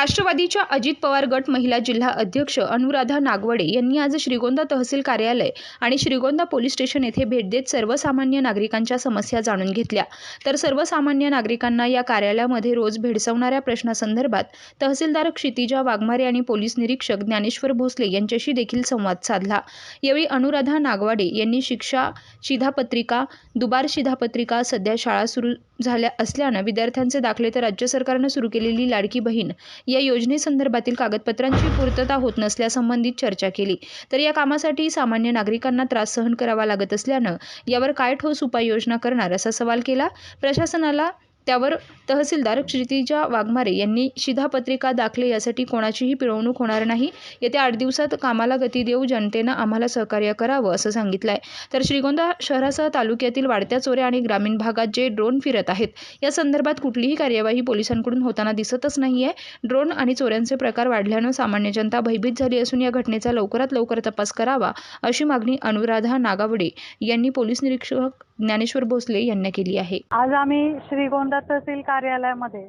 राष्ट्रवादीच्या अजित पवार गट महिला जिल्हा अध्यक्ष अनुराधा नागवडे यांनी आज श्रीगोंदा तहसील कार्यालय आणि श्रीगोंदा पोलीस स्टेशन येथे भेट देत सर्वसामान्य नागरिकांच्या समस्या जाणून घेतल्या. तर सर्वसामान्य नागरिकांना या कार्यालयामध्ये रोज भेडसावणाऱ्या प्रश्नासंदर्भात तहसीलदार क्षितिजा वाघमारे आणि पोलीस निरीक्षक ज्ञानेश्वर भोसले यांच्याशी देखील संवाद साधला. यावेळी अनुराधा नागवाडे यांनी शिक्षा शिधापत्रिका दुबार शिधापत्रिका सध्या शाळा सुरू झाल्या असल्यानं विद्यार्थ्यांचे दाखले तर राज्य सरकारनं सुरू केलेली लाडकी बहीण या योजनेसंदर्भातील कागदपत्रांची पूर्तता होत नसल्यासंबंधित चर्चा केली. तर या कामासाठी सामान्य नागरिकांना त्रास सहन करावा लागत असल्यानं यावर काय ठोस उपाययोजना करणार असा सवाल केला. प्रशासनाला त्यावर तहसीलदार क्षितिजा वाघमारे यांनी शिधापत्रिका दाखले यासाठी कोणाचीही पिळवणूक होणार नाही. येत्या आठ दिवसात कामाला गती देऊ जनतेनं आम्हाला सहकार्य करावं असं सांगितलं आहे तर श्रीगोंदा शहरासह तालुक्यातील वाढत्या चोऱ्या आणि ग्रामीण भागात जे ड्रोन फिरत आहेत या संदर्भात कुठलीही कार्यवाही पोलिसांकडून होताना दिसतच नाही आहे ड्रोन आणि चोऱ्यांचे प्रकार वाढल्यानं सामान्य जनता भयभीत झाली असून या घटनेचा लवकरात लवकर तपास करावा अशी मागणी अनुराधा नागावडे यांनी पोलीस निरीक्षक ज्ञानेश्वर भोसले यांना केली आहे. आज आम्ही श्रीगोंदा तहसील कार्यालयामध्ये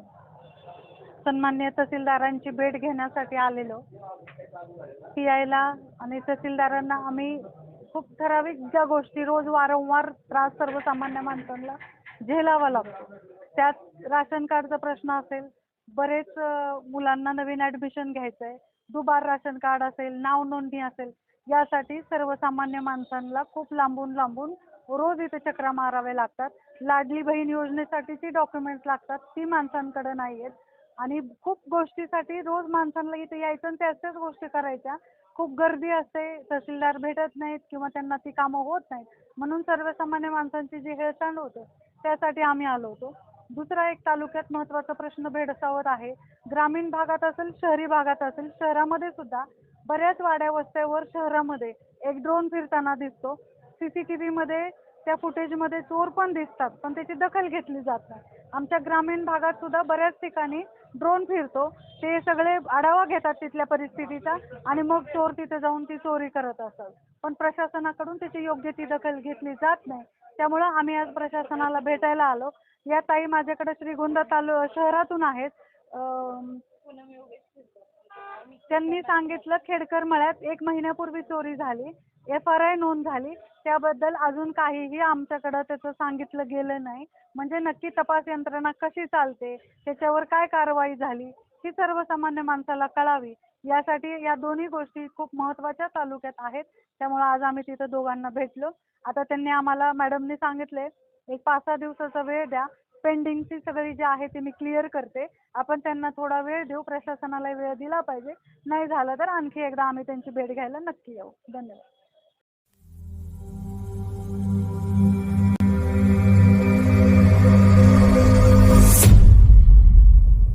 सन्मान्य तहसीलदारांची भेट घेण्यासाठी आलेलो. पी आयला आणि तहसीलदारांना आम्ही खूप ठराविक ज्या गोष्टी रोज वारंवार त्रास सर्वसामान्य माणसांना झेलावा लागतो. त्यात राशन कार्डचा प्रश्न असेल बरेच मुलांना नवीन ऍडमिशन घ्यायचं आहे दुबार राशन कार्ड असेल नाव नोंदणी असेल यासाठी सर्वसामान्य माणसांना खूप लांबून लांबून रोज इथे चक्रा मारावे लागतात. लाडली बहीण योजनेसाठीची डॉक्युमेंट्स लागतात. ती माणसांकडे नाही आहेत आणि खूप गोष्टीसाठी रोज माणसांना इथे यायचं आणि त्याच त्याच गोष्टी करायच्या. खूप गर्दी असते. तहसीलदार भेटत नाहीत किंवा त्यांना ती कामं होत नाहीत. म्हणून सर्वसामान्य माणसांची जी हेळसांड होते त्यासाठी आम्ही आलो होतो. दुसरा एक तालुक्यात महत्त्वाचा प्रश्न भेडसावत आहे. ग्रामीण भागात असेल शहरी भागात असेल शहरामध्ये सुद्धा बऱ्याच वाड्या वस्त्यावर शहरामध्ये एक ड्रोन फिरताना दिसतो. सी मध्ये त्या फुटेजमध्ये चोर पण दिसतात पण त्याची दखल घेतली जात नाही. आमच्या ग्रामीण भागात सुद्धा बऱ्याच ठिकाणी ड्रोन फिरतो. ते सगळे आढावा घेतात तिथल्या परिस्थितीचा आणि मग चोर तिथे जाऊन ती चोरी करत असतात. पण प्रशासनाकडून त्याची योग्य ती दखल घेतली जात नाही. त्यामुळं आम्ही आज प्रशासनाला भेटायला आलो. या ताई माझ्याकडे श्रीगोंदा तालु शहरातून आहेत. त्यांनी सांगितलं खेडकर मळ्यात एक महिन्यापूर्वी चोरी झाली. एफ आर आय नोंद झाली. त्याबद्दल अजून काहीही आमच्याकडं त्याचं सांगितलं गेलं नाही. म्हणजे नक्की तपास यंत्रणा कशी चालते? त्याच्यावर काय कारवाई झाली? ही सर्वसामान्य माणसाला कळावी. यासाठी या दोन्ही गोष्टी खूप महत्त्वाच्या तालुक्यात आहेत. त्यामुळे आज आम्ही तिथं दोघांना भेटलो. आता त्यांनी आम्हाला मॅडमनी सांगितले एक पाच सहा दिवसाचा वेळ द्या. पेंडिंगची सगळी जी आहे ती मी क्लिअर करते. आपण त्यांना थोडा वेळ देऊ. प्रशासनाला वेळ दिला पाहिजे. नाही झालं तर आणखी एकदा आम्ही त्यांची भेट घ्यायला नक्की येऊ. धन्यवाद.